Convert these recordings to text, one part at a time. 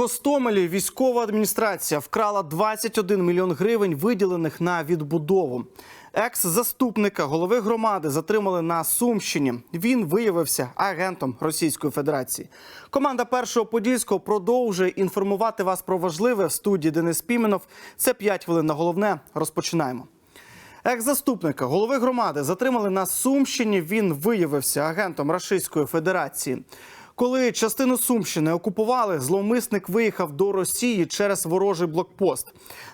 Гостомелі військова адміністрація вкрала 21 мільйон гривень, виділених на відбудову. Екс-заступника голови громади затримали на Сумщині. Він виявився агентом Російської Федерації. Команда першого подільського продовжує інформувати вас про важливе в студії Денис Піменов. Це 5 хвилин на головне. Розпочинаємо. Екс-заступника голови громади затримали на Сумщині. Він виявився агентом Російської Федерації. Коли частину Сумщини окупували, зловмисник виїхав до Росії через ворожий блокпост.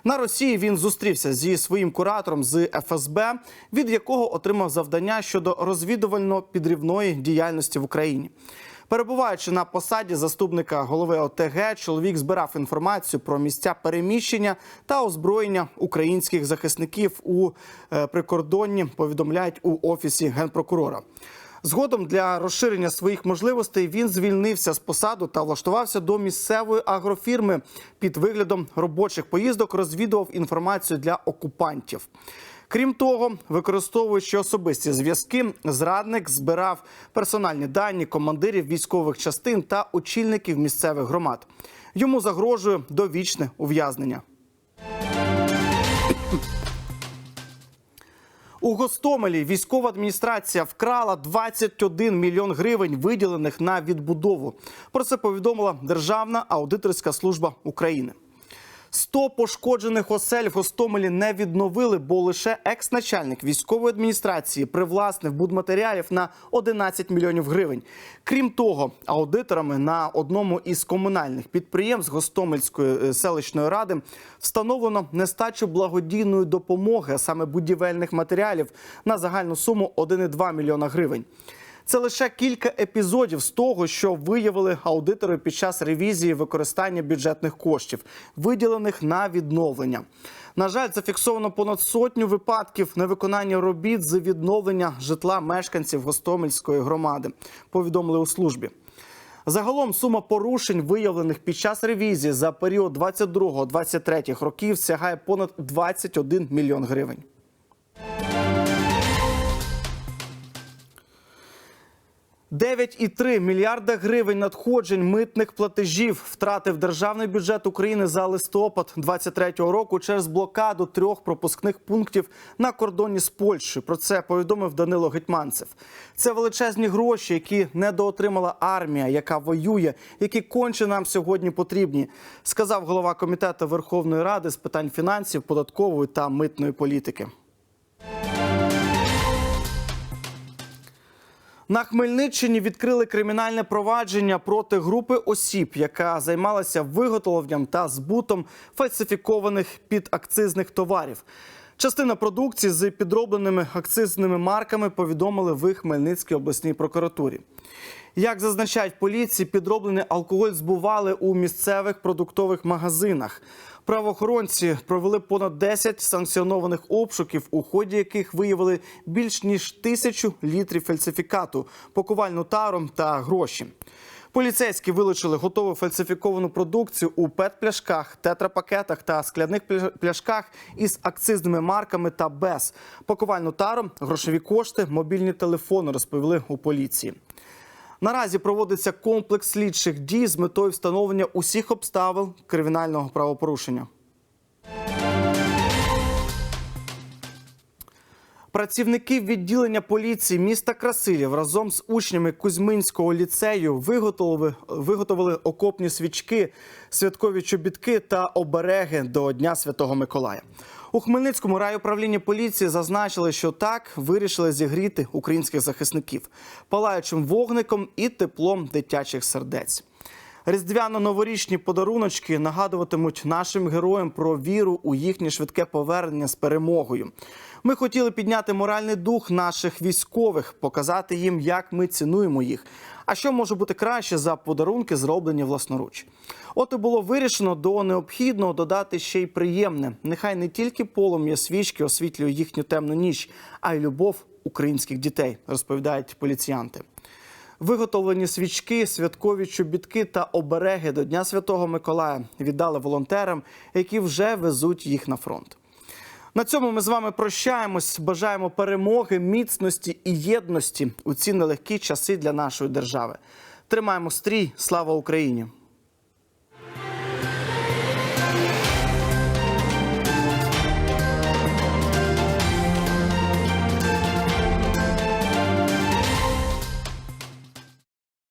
На Росії він зустрівся зі своїм куратором з ФСБ, від якого отримав завдання щодо розвідувально-підрівної діяльності в Україні. Перебуваючи на посаді заступника голови ОТГ, чоловік збирав інформацію про місця переміщення та озброєння українських захисників у е, прикордонні. Повідомляють у офісі генпрокурора. Згодом для розширення своїх можливостей він звільнився з посаду та влаштувався до місцевої агрофірми під виглядом робочих поїздок. Розвідував інформацію для окупантів. Крім того, використовуючи особисті зв'язки, зрадник збирав персональні дані командирів військових частин та очільників місцевих громад. Йому загрожує довічне ув'язнення. У Гостомелі військова адміністрація вкрала 21 мільйон гривень, виділених на відбудову. Про це повідомила Державна аудиторська служба України. 100 пошкоджених осель в Гостомелі не відновили, бо лише екс-начальник військової адміністрації привласнив будматеріалів на 11 мільйонів гривень. Крім того, аудиторами на одному із комунальних підприємств Гостомельської е, селищної ради встановлено нестачу благодійної допомоги, а саме будівельних матеріалів, на загальну суму 1,2 мільйона гривень. Це лише кілька епізодів з того, що виявили аудитори під час ревізії використання бюджетних коштів, виділених на відновлення. На жаль, зафіксовано понад сотню випадків невиконання робіт з відновлення житла мешканців Гостомельської громади. Повідомили у службі. Загалом сума порушень, виявлених під час ревізії за період 22-23 років, сягає понад 21 мільйон гривень. – 9,3 мільярда гривень надходжень митних платежів втратив державний бюджет України за листопад 2023 року через блокаду трьох пропускних пунктів на кордоні з Польщею. Про це повідомив Данило Гетьманцев. Це величезні гроші, які недоотримала армія, яка воює, які конче нам сьогодні потрібні, сказав голова комітету Верховної Ради з питань фінансів, податкової та митної політики. На Хмельниччині відкрили кримінальне провадження проти групи осіб, яка займалася виготовленням та збутом фальсифікованих підакцизних товарів. Частина продукції з підробленими акцизними марками повідомили в Хмельницькій обласній прокуратурі. Як зазначають поліції, підроблений алкоголь збували у місцевих продуктових магазинах. Правоохоронці провели понад 10 санкціонованих обшуків, у ході яких виявили більш ніж тисячу літрів фальсифікату, пакувальну тару та гроші. Поліцейські вилучили готову фальсифіковану продукцію у пет-пляшках, тетрапакетах та скляних пляшках із акцизними марками та без пакувальну тару, грошові кошти, мобільні телефони, розповіли у поліції. Наразі проводиться комплекс слідчих дій з метою встановлення усіх обставин кримінального правопорушення. Працівники відділення поліції міста Красилів разом з учнями Кузьминського ліцею виготовили, виготовили окопні свічки, святкові чобітки та обереги до Дня Святого Миколая. У Хмельницькому райуправлінні поліції зазначили, що так вирішили зігріти українських захисників палаючим вогником і теплом дитячих сердець. Різдвяно-новорічні подаруночки нагадуватимуть нашим героям про віру у їхнє швидке повернення з перемогою. Ми хотіли підняти моральний дух наших військових, показати їм, як ми цінуємо їх. А що може бути краще за подарунки, зроблені власноруч? От і було вирішено до необхідного додати ще й приємне. Нехай не тільки полум'я свічки освітлює їхню темну ніч, а й любов українських дітей, розповідають поліціянти. Виготовлені свічки, святкові чобітки та обереги до Дня Святого Миколая віддали волонтерам, які вже везуть їх на фронт. На цьому ми з вами прощаємось. Бажаємо перемоги, міцності і єдності у ці нелегкі часи для нашої держави. Тримаємо стрій. Слава Україні!